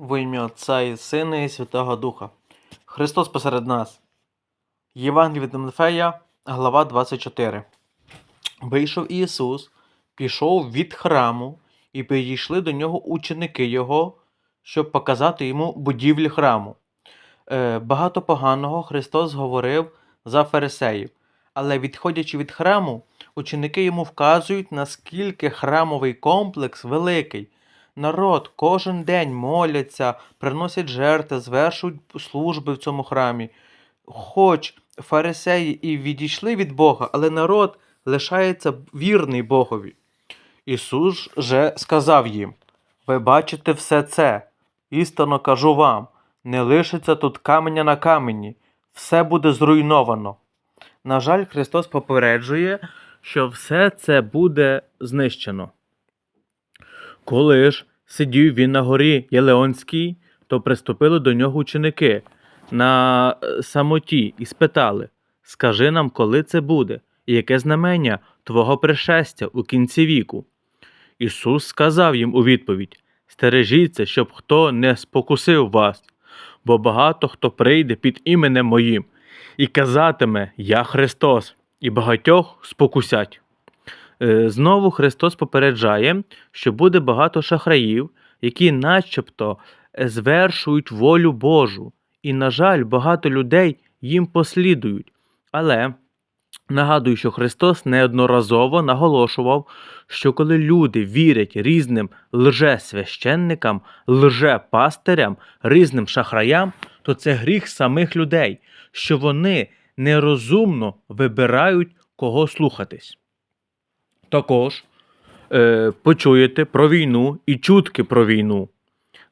Во ім'я Отця і Сина і Святого Духа. Христос посеред нас. Євангеліє від Матфея, глава 24. Вийшов Ісус, пішов від храму, і підійшли до нього ученики Його, щоб показати йому будівлі храму. Е, багато поганого Христос говорив за фарисеїв, але відходячи від храму, ученики йому вказують, наскільки храмовий комплекс великий. Народ кожен день моляться, приносять жертви, звершують служби в цьому храмі. Хоч фарисеї і відійшли від Бога, але народ лишається вірний Богові. Ісус же сказав їм: Ви бачите все це, істинно кажу вам, не лишиться тут каменя на камені, все буде зруйновано. На жаль, Христос попереджує, що все це буде знищено. Коли ж сидів він на горі Єлеонській, то приступили до нього ученики на е, самоті і спитали: Скажи нам, коли це буде, і яке знамення Твого пришестя у кінці віку? Ісус сказав їм у відповідь: Стережіться, щоб хто не спокусив вас, бо багато хто прийде під іменем моїм і казатиме Я Христос, і багатьох спокусять. Е, Знову Христос попереджає, що буде багато шахраїв, які начебто е, звершують волю Божу. І, на жаль, багато людей їм послідують. Але нагадую, що Христос неодноразово наголошував, що коли люди вірять різним лжесвященникам, лжепастирям, різним шахраям, то це гріх самих людей, що вони нерозумно вибирають, кого слухатись. Також е, почуєте про війну і чутки про війну.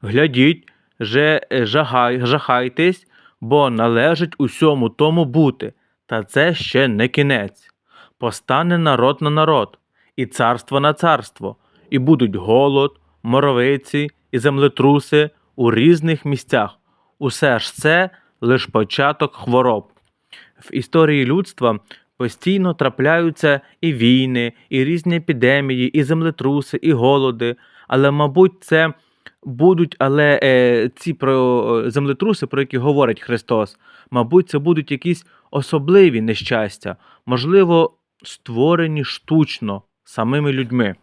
Глядіть, же е, жагай, жахайтесь, бо належить усьому тому бути, та це ще не кінець. Постане народ на народ, і царство на царство, і будуть голод, моровиці і землетруси у різних місцях. Усе ж це лиш початок хвороб. В історії людства постійно трапляються і війни, і різні епідемії, і землетруси, і голоди. Але, мабуть, це будуть, але е, ці про е, землетруси, про які говорить Христос, мабуть, це будуть якісь особливі нещастя, можливо, створені штучно самими людьми.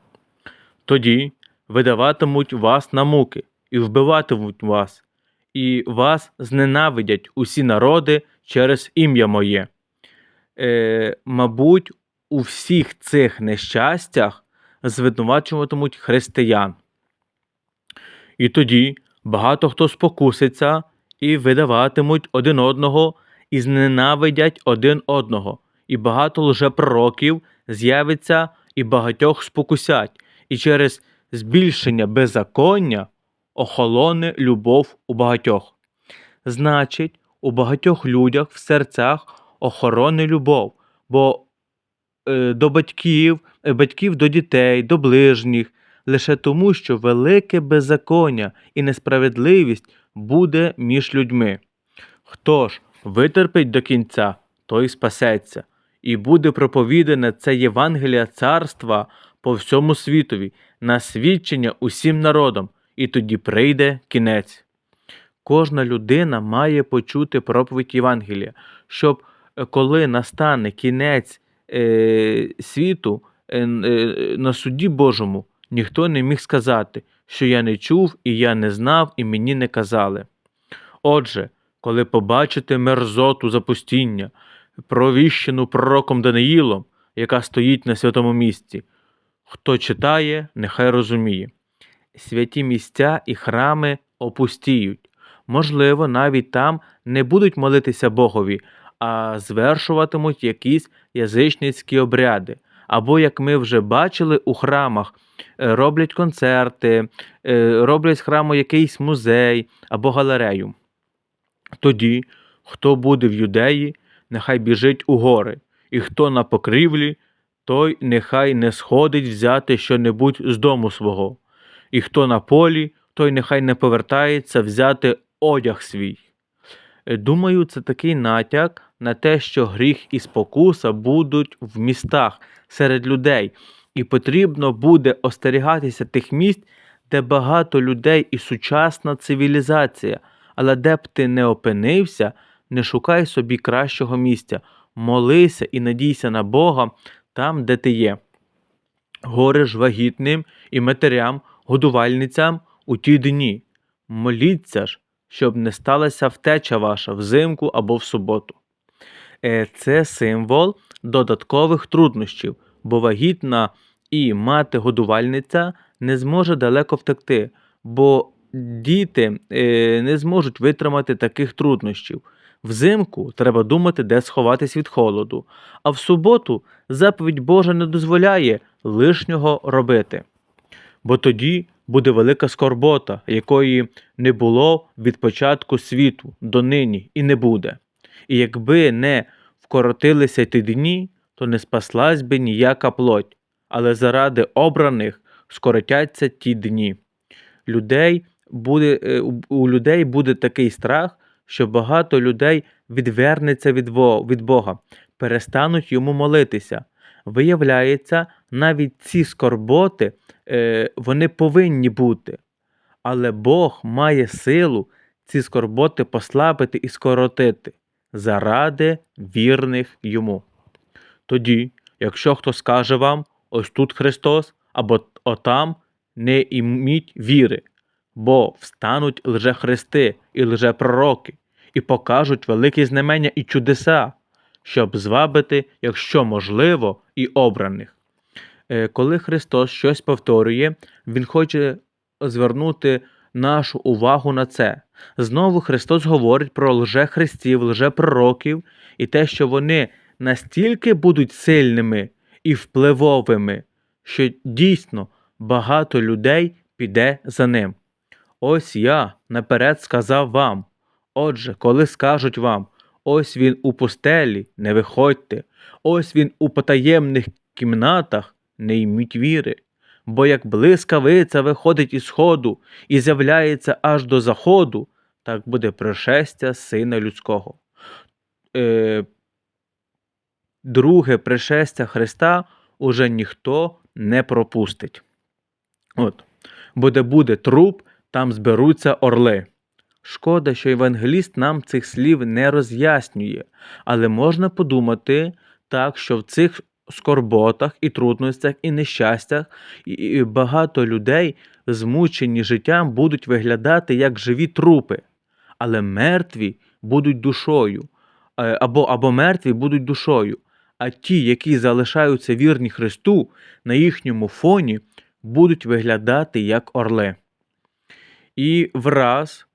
Тоді видаватимуть вас на муки і вбиватимуть вас, і вас зненавидять усі народи через ім'я моє. Е, мабуть, у всіх цих нещастях звинувачуватимуть християн. І тоді багато хто спокуситься і видаватимуть один одного і зненавидять один одного, і багато лжепророків з'явиться і багатьох спокусять, і через збільшення беззаконня охолоне любов у багатьох. Значить, у багатьох людях в серцях охорони любов, бо е, до батьків, е, батьків до дітей, до ближніх, лише тому, що велике беззаконня і несправедливість буде між людьми. Хто ж витерпить до кінця, той спасеться, і буде проповідане це Євангелія царства по всьому світові, на свідчення усім народам, і тоді прийде кінець. Кожна людина має почути проповідь Євангелія, щоб коли настане кінець е, світу е, е, на суді Божому, ніхто не міг сказати, що я не чув і я не знав, і мені не казали. Отже, коли побачите мерзоту запустіння, провіщену пророком Даниїлом, яка стоїть на святому місці, хто читає, нехай розуміє. Святі місця і храми опустіють. Можливо, навіть там не будуть молитися Богові, а звершуватимуть якісь язичницькі обряди. Або, як ми вже бачили у храмах, е, роблять концерти, е, роблять з храму якийсь музей або галерею. Тоді, хто буде в юдеї, нехай біжить у гори, і хто на покрівлі, той нехай не сходить взяти щонебудь з дому свого, і хто на полі, той нехай не повертається взяти одяг свій. Е, Думаю, це такий натяк на те, що гріх і спокуса будуть в містах серед людей, і потрібно буде остерігатися тих місць, де багато людей і сучасна цивілізація. Але де б ти не опинився, не шукай собі кращого місця. Молися і надійся на Бога там, де ти є. Горе ж вагітним і матерям, годувальницям у ті дні. Моліться ж, щоб не сталася втеча ваша взимку або в суботу. Е, Це символ додаткових труднощів, бо вагітна і мати-годувальниця не зможе далеко втекти, бо діти е, не зможуть витримати таких труднощів. Взимку треба думати, де сховатись від холоду, а в суботу заповідь Божа не дозволяє лишнього робити. Бо тоді буде велика скорбота, якої не було від початку світу до нині і не буде. І якби не вкоротилися ті дні, то не спаслась би ніяка плоть, але заради обраних скоротяться ті дні. Людей буде, е, у- людей буде такий страх, що багато людей відвернеться від, Бога, перестануть йому молитися. Виявляється, навіть ці скорботи е, вони повинні бути. Але Бог має силу ці скорботи послабити і скоротити заради вірних йому. Тоді, якщо хто скаже вам, ось тут Христос, або отам, не іміть віри, бо встануть лжехристи і лжепророки, і покажуть великі знамення і чудеса, щоб звабити, якщо можливо, і обраних. Е, Коли Христос щось повторює, Він хоче звернути нашу увагу на це. Знову Христос говорить про лжехристів, лжепророків і те, що вони настільки будуть сильними і впливовими, що дійсно багато людей піде за ним. Ось я наперед сказав вам. Отже, коли скажуть вам, ось він у пустелі, не виходьте, ось він у потаємних кімнатах, не йміть віри. Бо як блискавиця виходить із сходу і з'являється аж до заходу, так буде пришестя Сина Людського. Е, друге пришестя Христа уже ніхто не пропустить. От. Бо де буде труп, там зберуться орли. Шкода, що євангеліст нам цих слів не роз'яснює, але можна подумати так, що в цих скорботах і трудностях і нещастях і- багато людей, змучені життям, будуть виглядати як живі трупи, але мертві будуть душою, е, або, або мертві будуть душою. А ті, які залишаються вірні Христу, на їхньому фоні будуть виглядати як орли. І враз,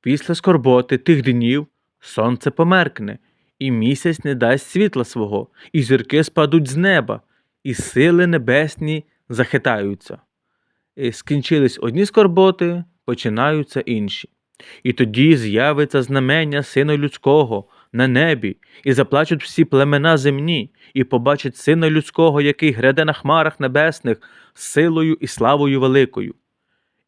після скорботи тих днів, сонце померкне, і місяць не дасть світла свого, і зірки спадуть з неба, і сили небесні захитаються. І скінчились одні скорботи, починаються інші. І тоді з'явиться знамення Сина Людського на небі, і заплачуть всі племена земні, і побачать Сина Людського, який гряде на хмарах небесних силою і славою великою,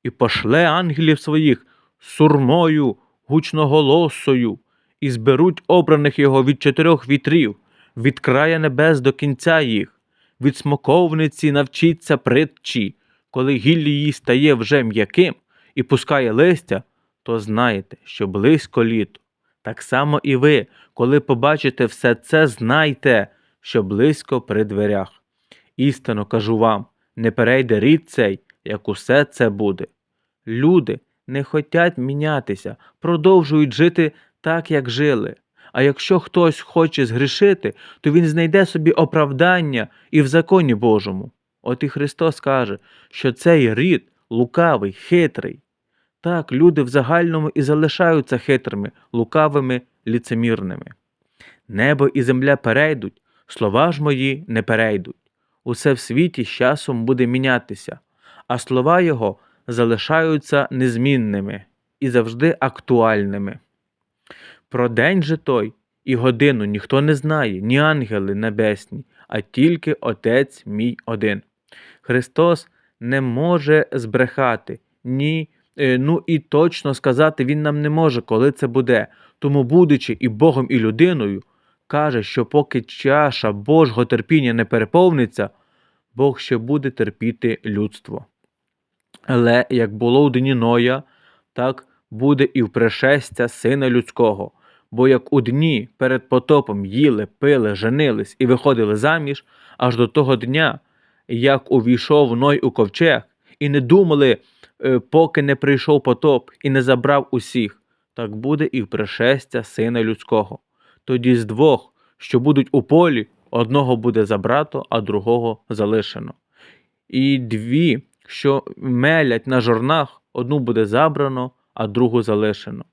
і пошле ангелів своїх сурмою гучноголосою, і зберуть обраних його від чотирьох вітрів, від края небес до кінця їх, від смоковниці навчиться притчі, коли гілля її стає вже м'яким і пускає листя, то знаєте, що близько літо. Так само і ви, коли побачите все це, знайте, що близько при дверях. Істинно кажу вам, не перейде рід цей, як усе це буде. Люди не хотять мінятися, продовжують жити так, як жили. А якщо хтось хоче згрішити, то він знайде собі оправдання і в законі Божому. От і Христос каже, що цей рід лукавий, хитрий. Так, люди в загальному і залишаються хитрими, лукавими, ліцемірними. Небо і земля перейдуть, слова ж мої не перейдуть. Усе в світі з часом буде мінятися, а слова його залишаються незмінними і завжди актуальними. Про день же той і годину ніхто не знає, ні ангели небесні, а тільки Отець мій один. Христос не може збрехати, ні, е, ну і точно сказати Він нам не може, коли це буде. Тому, будучи і Богом, і людиною, каже, що поки чаша Божого терпіння не переповниться, Бог ще буде терпіти людство. Але як було у дні Ноя, так буде і в пришестя Сина Людського. Бо як у дні перед потопом їли, пили, женились і виходили заміж, аж до того дня, як увійшов Ной у ковчег, і не думали, е, поки не прийшов потоп і не забрав усіх, так буде і в пришестя Сина Людського. Тоді з двох, що будуть у полі, одного буде забрато, а другого залишено. І дві, що мелять на жорнах, одну буде забрано, а другу залишено.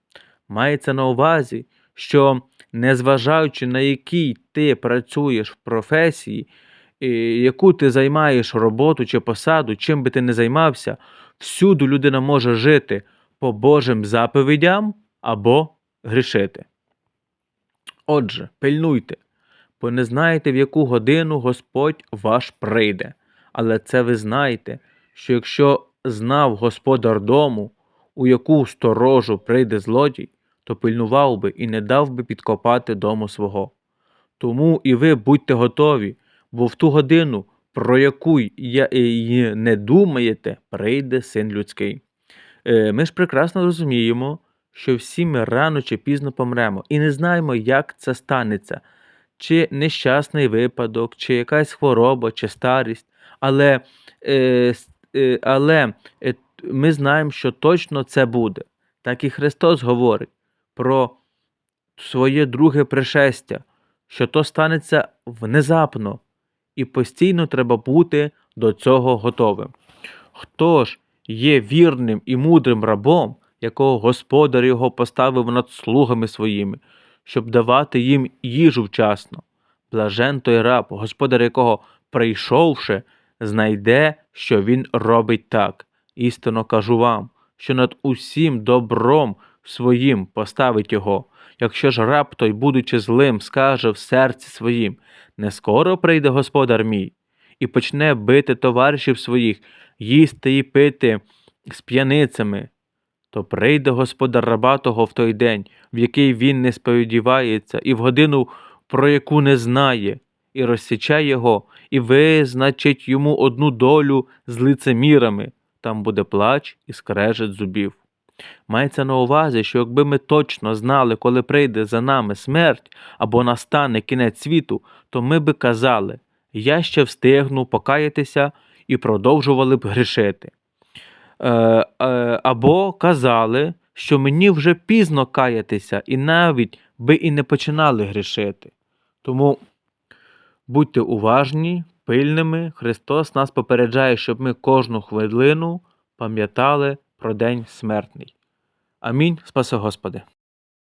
Мається на увазі, що незважаючи на якій ти працюєш в професії, яку ти займаєш роботу чи посаду, чим би ти не займався, всюди людина може жити по Божим заповідям або грішити. Отже, пильнуйте, бо не знаєте, в яку годину Господь ваш прийде. Але це ви знаєте, що якщо знав господар дому, у яку сторожу прийде злодій, то пильнував би і не дав би підкопати дому свого. Тому і ви будьте готові, бо в ту годину, про яку я і не думаєте, прийде син людський. Е, Ми ж прекрасно розуміємо, що всі ми рано чи пізно помремо, і не знаємо, як це станеться, чи нещасний випадок, чи якась хвороба, чи старість. Але, е, е, але ми знаємо, що точно це буде. Так і Христос говорить про своє друге пришестя, що то станеться внезапно, і постійно треба бути до цього готовим. Хто ж є вірним і мудрим рабом, якого господар його поставив над слугами своїми, щоб давати їм їжу вчасно? Блажен той раб, господар якого, прийшовши, знайде, що він робить так. Істинно кажу вам, що над усім добром своїм поставить його. Якщо ж раб той, будучи злим, скаже в серці своїм, не скоро прийде господар мій, і почне бити товаришів своїх, їсти і пити з п'яницями, то прийде господар раба того в той день, в який він не сподівається, і в годину, про яку не знає, і розсіче його, і визначить йому одну долю з лицемірами. Там буде плач і скрежет зубів. Мається на увазі, що якби ми точно знали, коли прийде за нами смерть або настане кінець світу, то ми би казали, я ще встигну покаятися і продовжували б грішити. Е, е, або казали, що мені вже пізно каятися, і навіть би і не починали грішити. Тому будьте уважні, пильними. Христос нас попереджає, щоб ми кожну хвилину пам'ятали про день смертний. Амінь. Спаси Господи.